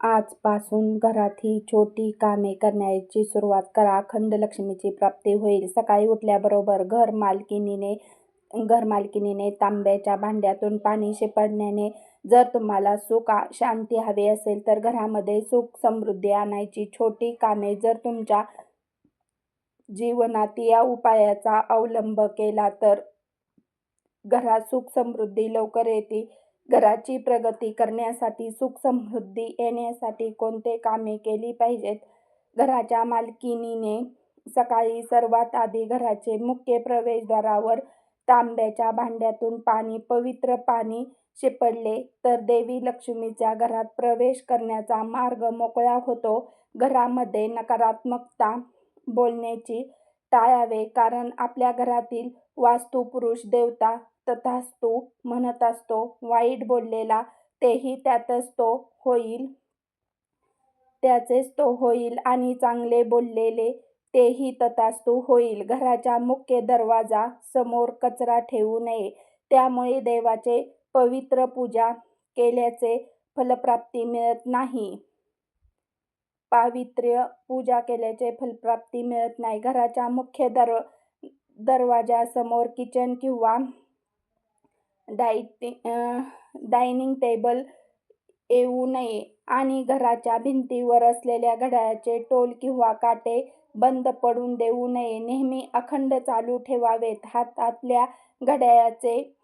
आजपासून घरात ही छोटी कामे करण्याची सुरुवात करा. खंड-लक्ष्मीची प्राप्ती होईल. सकाळी उठल्याबरोबर घरमालकिनीने घरमालकिनीने तांब्याच्या भांड्यातून पाणी शिंपडण्याने जर तुम्हाला सुख शांती हवी असेल तर घरामध्ये सुख-समृद्धी आणायची छोटी कामे जर तुमच्या जीवनात या उपायाचा अवलंब केला तर घरात सुख-समृद्धी लवकर येते. घराची प्रगती करण्यासाठी, सुख-समृद्धी येण्यासाठी कोणते कामे केली पाहिजेत? घराच्या मालकिनीने सकाळी सर्वात आधी घराचे मुख्य प्रवेशद्वारावर तांब्याच्या भांड्यातून पाणी, पवित्र पाणी शिंपडले तर देवी लक्ष्मीच्या घरात प्रवेश करण्याचा मार्ग मोकळा होतो. घरामध्ये नकारात्मकता बोलण्याची टाळावे कारण आपल्या घरातील वास्तुपुरुष देवता 'तथास्तु' म्हणत असतो. वाईट बोललेला तेही त्यातच तो होईल त्याचेच तो होईल आणि चांगले बोललेले तेही 'तथास्तु' होईल. घराच्या मुख्य दरवाजा समोर कचरा ठेवू नये. त्यामुळे देवाचे पवित्र पूजा केल्याचे फलप्राप्ती मिळत नाही. पावित्र्य पूजा केल्याचे फलप्राप्ती मिळत नाही. घराच्या मुख्य दर दरवाजासमोर किचन किंवा डायनिंग टेबल येऊ नये आणि घराच्या भिंतीवर असलेल्या घड्याळाचे टोल किंवा काटे बंद पडून देऊ नये. नेहमी अखंड चालू ठेवावेत. हातातल्या घड्याळाचे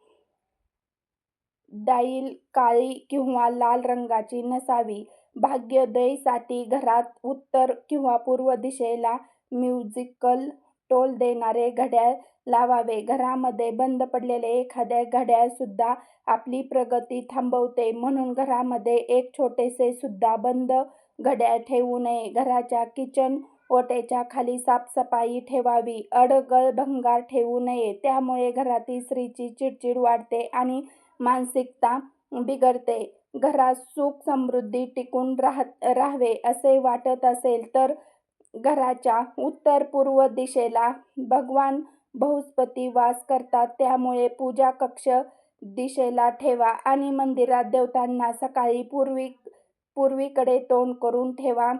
डाईल काळी किंवा लाल रंगाची नसावी. भाग्योदयसाठी घरात उत्तर किंवा पूर्व दिशेला म्युझिकल टोल देणारे घड्याळ लावावे. घरामध्ये बंद पडलेले एखादे घड्याळसुद्धा आपली प्रगती थांबवते. म्हणून घरामध्ये एक छोटेसे सुद्धा बंद घड्याळ ठेवू नये. घराच्या किचन ओट्याच्या खाली साफसफाई ठेवावी. अडगळ भंगार ठेवू नये. त्यामुळे घरातील स्त्रीची चिडचिड वाढते आणि मानसिकता बिघडते. घरात सुख-समृद्धी टिकून राहावे असे वाटत असेल तर घराच्या उत्तर-पूर्व दिशेला भगवान बृहस्पती वास करतात. त्यामुळे पूजा कक्ष दिशेला ठेवा आणि मंदिरात देवतांना सकाळी पूर्वी पूर्वीकडे तोंड करून ठेवा.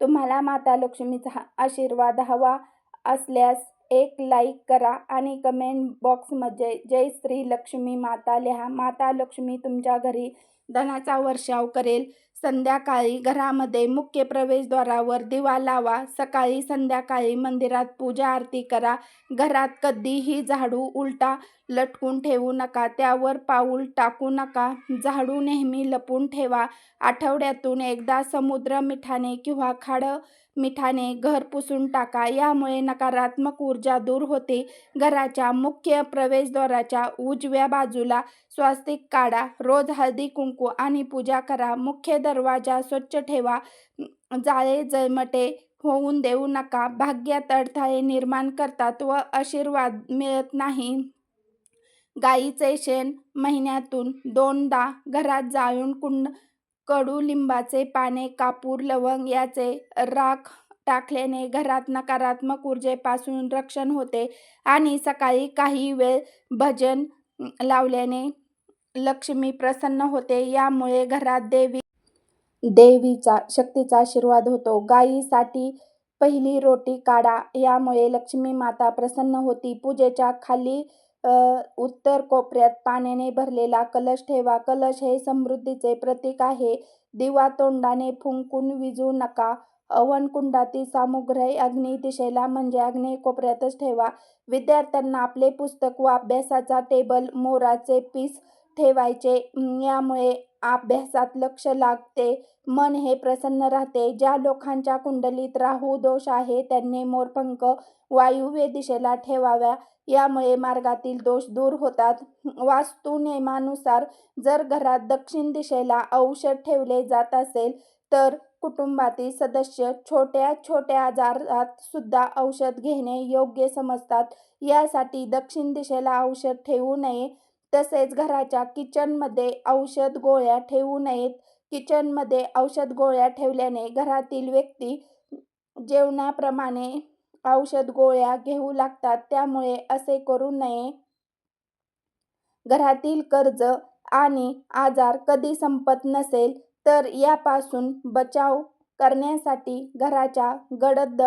तुम्हाला माता लक्ष्मीचा आशीर्वाद हवा असल्यास एक लाईक करा आणि कमेंट बॉक्समध्ये 'जय श्री लक्ष्मी माता' लिहा. माता लक्ष्मी तुमच्या घरी धनाचा वर्षाव करेल. संध्याकाळी घरामध्ये मुख्य प्रवेशद्वारावर दिवा लावा. सकाळी-संध्याकाळी मंदिरात पूजा-आरती करा. घरात कधीही झाडू उलटा लटकून ठेवू नका. त्यावर पाऊल टाकू नका. झाडू नेहमी लपून ठेवा. आठवड्यातून एकदा समुद्र मिठाने किंवा खाडं मिठाने घर पुसून टाका. यामुळे नकारात्मक ऊर्जा दूर होते. घराच्या मुख्य प्रवेशद्वाराच्या उजव्या बाजूला स्वास्तिक काढा. रोज हळदी-कुंकू आणि पूजा करा. मुख्य दरवाजा स्वच्छ ठेवा. जाळे जळमटे होऊन देऊ नका. भाग्यात अडथळे निर्माण करतात व आशीर्वाद मिळत नाही. गाईचे शेण महिन्यातून दोनदा घरात जाळून कुंड कडुलिंबाचे पाने, कापूर, लवंग याचे राख टाकल्याने घरात नकारात्मक ऊर्जेपासून रक्षण होते आणि सकाळी काही वेळ भजन लावल्याने लक्ष्मी प्रसन्न होते. यामुळे घरात देवी देवीचा शक्तीचा आशीर्वाद होतो. गाईसाठी पहिली रोटी काढा. यामुळे लक्ष्मी माता प्रसन्न होती पूजेच्या खाली उत्तर कोपऱ्यात पाण्याने भरलेला कलश ठेवा. कलश हे समृद्धीचे प्रतीक आहे. दिवा तोंडाने फुंकून विजू नका. अवनकुंडातील सामुग्री अग्नी दिशेला म्हणजे अग्नी कोपऱ्यातच ठेवा. विद्यार्थ्यांना आपले पुस्तक व अभ्यासाचा टेबल मोराचे पीस ठेवायचे. यामुळे अभ्यासात लक्ष लागते. मन हे प्रसन्न राहते. ज्या लोकांच्या कुंडलीत राहू दोष आहे त्यांनी मोरपंख वायव्य दिशेला ठेवाव्या यामुळे मार्गातील दोष दूर होतात. वास्तुनियमानुसार जर घरात दक्षिण दिशेला औषध ठेवले जात असेल तर कुटुंबातील सदस्य छोट्या-छोट्या आजारात सुद्धा औषध घेणे योग्य समजतात. यासाठी दक्षिण दिशेला औषध ठेवू नये. तसेच घराच्या किचनमध्ये औषध गोळ्या ठेवू नयेत. किचनमध्ये औषध गोळ्या ठेवल्याने घरातील व्यक्ती जेवणाप्रमाणे औषध गोळ्या घेऊ लागतात. त्यामुळे असे करू नये. घरातील कर्ज आणि आजार कधी संपत नसेल तर यापासून बचाव करण्यासाठी घराच्या गडद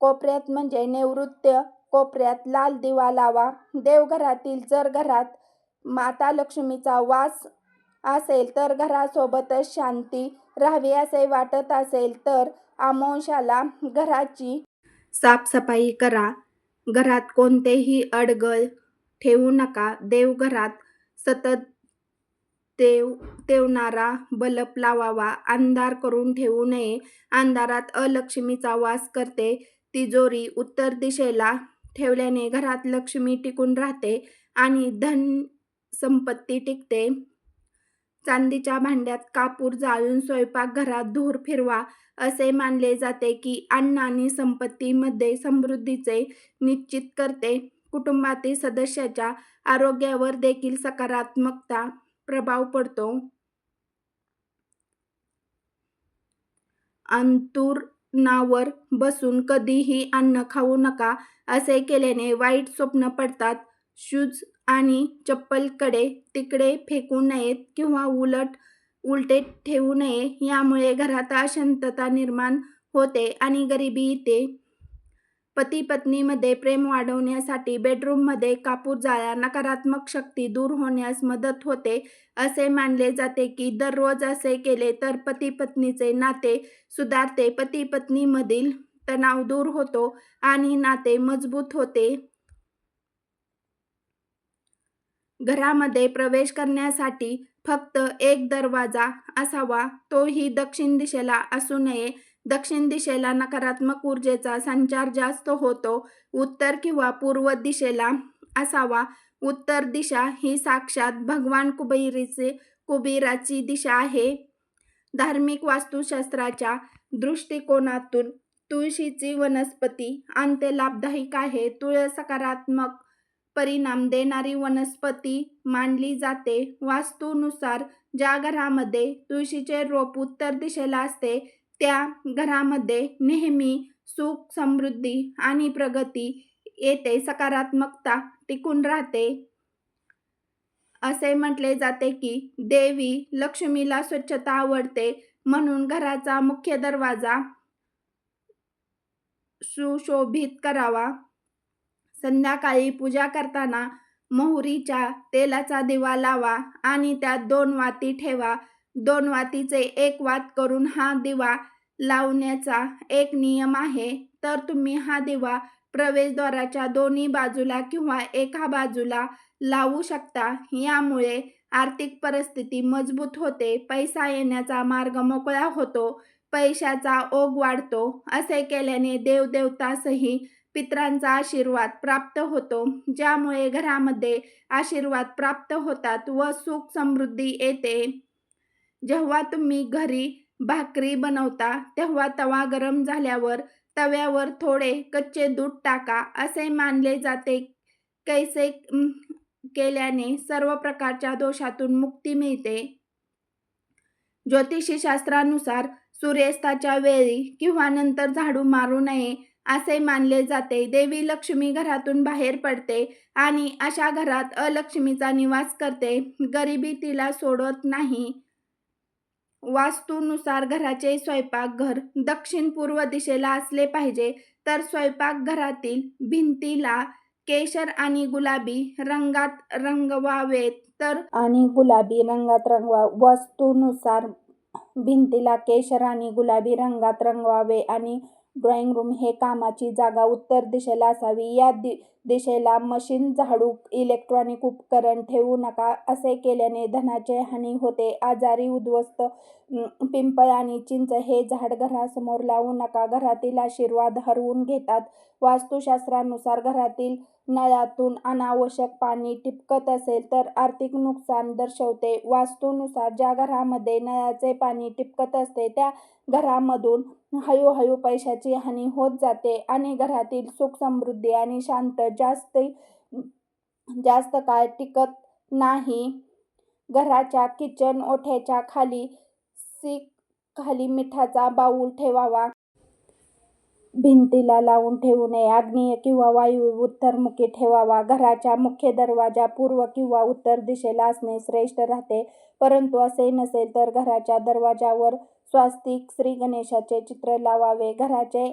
कोपऱ्यात म्हणजे नैऋत्य कोपऱ्यात लाल दिवा लावा. देवघरातील जर घरात माता लक्ष्मीचा वास असेल तर घरासोबतच शांती राहावी असे वाटत असेल तर आमोंशाला घराची साफसफाई करा. घरात कोणतेही अडगळ ठेवू नका. देवघरात सतत तेवणारा बल्ब लावावा. अंधार करून ठेवू नये. अंधारात अलक्ष्मीचा वास करते. तिजोरी उत्तर दिशेला ठेवल्याने घरात लक्ष्मी टिकून राहते आणि धन संपत्ती टिकते. चांदीच्या भांड्यात कापूर जाळून स्वयंपाकघरात धूर फिरवा. असे मानले जाते की अन्न आणि संपत्तीमध्ये समृद्धीचे निश्चित करते. कुटुंबातील सदस्याच्या आरोग्यावर देखील सकारात्मकता प्रभाव पडतो. अंतुरणावर बसून कधीही अन्न खाऊ नका. असे केल्याने वाईट स्वप्न पडतात. शूज आणि चप्पलकडे तिकडे फेकू नयेत किंवा उलट ठेवू नये. यामुळे घरात अशांतता निर्माण होते आणि गरिबी येते. पती पत्नीमध्ये प्रेम वाढवण्यासाठी बेडरूममध्ये कापूर जाळ्या नकारात्मक शक्ती दूर होण्यास मदत होते. असे मानले जाते की दररोज असे केले तर पती-पत्नीचे नाते सुधारते. पती पत्नीमधील तणाव दूर होतो आणि नाते मजबूत होते. घरामध्ये प्रवेश करण्यासाठी फक्त एक दरवाजा असावा. तोही दक्षिण दिशेला असू नये. दक्षिण दिशेला नकारात्मक ऊर्जेचा संचार जास्त होतो. उत्तर किंवा पूर्व दिशेला असावा. उत्तर दिशा ही साक्षात भगवान कुबेरीचे कुबेराची दिशा आहे. धार्मिक वास्तुशास्त्राच्या दृष्टिकोनातून तुळशीची वनस्पती अंत्य लाभदायक आहे. तुळस सकारात्मक परिणाम देणारी वनस्पती मानली जाते. वास्तूनुसार ज्या घरामध्ये तुळशीचे रोप उत्तर दिशेला असते त्या घरामध्ये नेहमी सुख, समृद्धी आणि प्रगती येते. सकारात्मकता टिकून राहते. असे म्हटले जाते की देवी लक्ष्मीला स्वच्छता आवडते म्हणून घराचा मुख्य दरवाजा सुशोभित करावा. संध्याकाळी पूजा करताना मोहरीच्या तेलाचा दिवा लावा आणि त्यात दोन वाती ठेवा. दोन वातीचे एक वात करून हा दिवा लावण्याचा एक नियम आहे. तर तुम्ही हा दिवा प्रवेशद्वाराच्या दोन्ही बाजूला किंवा एका बाजूला लावू शकता. यामुळे आर्थिक परिस्थिती मजबूत होते. पैसा येण्याचा मार्ग मोकळा होतो. पैशाचा ओघ वाढतो. असे केल्याने देवदेवतासही पितरांचा आशीर्वाद प्राप्त होतो. ज्यामुळे घरामध्ये आशीर्वाद प्राप्त होतात व सुख समृद्धी येते. जेव्हा तुम्ही घरी भाकरी बनवता तेव्हा तवा गरम झाल्यावर तव्यावर थोडे कच्चे दूध टाका. असे मानले जाते कैसे केल्याने सर्व प्रकारच्या दोषातून मुक्ती मिळते. ज्योतिषशास्त्रानुसार सूर्यास्ताच्या वेळी किंवा नंतर झाडू मारू नये असे मानले जाते. देवी लक्ष्मी घरातून बाहेर पडते आणि अशा घरात अलक्ष्मीचा निवास करते. गरिबी तिला सोडत नाही. वास्तूनुसार घराचे स्वयंपाकघर दक्षिण-पूर्व दिशेला असले पाहिजे. तर स्वयंपाकघरातील भिंतीला केशर आणि गुलाबी रंगात रंगवावेत. तर आणि गुलाबी रंगात रंगवा वस्तूनुसार भिंतीला केशर आणि गुलाबी रंगात रंगवावे आणि ड्रॉइंग रूम हे कामाची जागा उत्तर दिशेला असावी. या दि दिशेला मशीन, झाडू, इलेक्ट्रॉनिक उपकरण ठेवू नका. असे केल्याने धनाचे हानी होते. आजारी उद्ध्वस्त पिंपळ आणि चिंच हे झाड घरासमोर लावू नका. घरातील आशीर्वाद हरवून घेतात. वास्तुशास्त्रानुसार घरातील नळातून अनावश्यक पाणी टिपकत असेल तर आर्थिक नुकसान दर्शवते. वास्तूनुसार ज्या घरामध्ये नळाचे पाणी टिपकत असते त्या घरामधून हळूहळू पैशाची हानी होत जाते आणि घरातील सुख, समृद्धी आणि शांत जास्त जास्त काळ टिकत नाही. घराच्या किचन ओठ्याच्या खाली सिंक खाली मिठाचा बाऊल ठेवावा. भिंतीला लावून ठेवू नये. आग्नेय किंवा वायू उत्तरमुखी ठेवावा. घराच्या मुख्य दरवाजा पूर्व किंवा उत्तर दिशेला असणे श्रेष्ठ राहते. परंतु असे नसेल तर घराच्या दरवाजावर स्वास्तिक, श्रीगणेशाचे चित्र लावावे. घराचे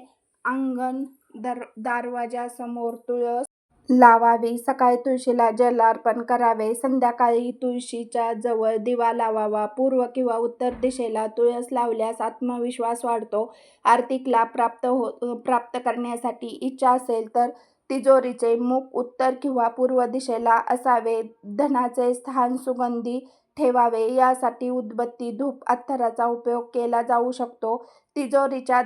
अंगण दर दरवाजासमोर तुळस लावावी. सकाळी तुळशीला जल अर्पण करावे. संध्याकाळी तुळशीच्या जवळ दिवा लावावा. पूर्व किंवा उत्तर दिशेला तुळस लावल्यास आत्मविश्वास वाढतो. आर्थिक लाभ प्राप्त हो प्राप्त करण्यासाठी इच्छा असेल तर तिजोरीचे मुख उत्तर किंवा पूर्व दिशेला असावे. धनाचे स्थान सुगंधी ठेवावे यासाठी उदबत्ती, धूप, अत्थराचा उपयोग केला जाऊ शकतो. तिजोरीच्या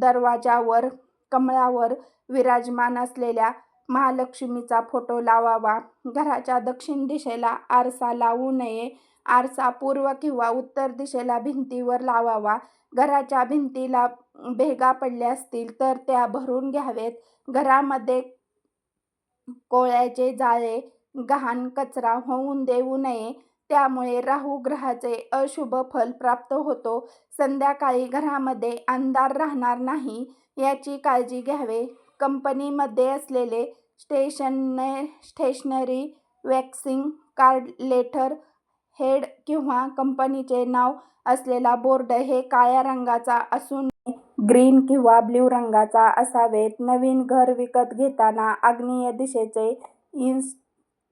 दरवाजावर कमळावर विराजमान असलेल्या महालक्ष्मीचा फोटो लावावा. घराच्या दक्षिण दिशेला आरसा लावू नये. आरसा पूर्व किंवा उत्तर दिशेला भिंतीवर लावावा. घराच्या भिंतीला भेगा पडल्या असतील तर त्या भरून घ्यावेत. घरामध्ये कोळ्याचे जाळे, घाण, कचरा होऊन देऊ नये. त्यामुळे राहू ग्रहाचे अशुभ फल प्राप्त होतो. संध्याकाळी घरामध्ये अंधार राहणार नाही याची काळजी घ्यावे कंपनीमध्ये असलेले stationery, visiting card, letter head किंवा कंपनीचे नाव असलेला बोर्ड हे काळ्या रंगाचा असून ग्रीन किंवा ब्ल्यू रंगाचा असावेत. नवीन घर विकत घेताना आग्नेय दिशेचे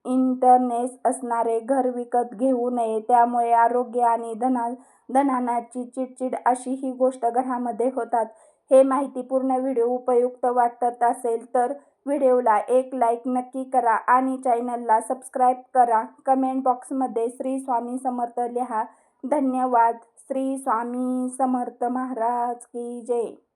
ईशान्येस असणारे घर विकत घेऊ नये. त्यामुळे आरोग्य आणि धना धनानाची चिडचिड अशी ही गोष्ट घरामध्ये होतात. हे माहितीपूर्ण व्हिडिओ उपयुक्त वाटत असेल तर व्हिडिओला एक लाईक नक्की करा आणि चॅनलला सबस्क्राईब करा. कमेंट बॉक्समध्ये श्री स्वामी समर्थ लिहा. धन्यवाद. श्री स्वामी समर्थ महाराज की जय.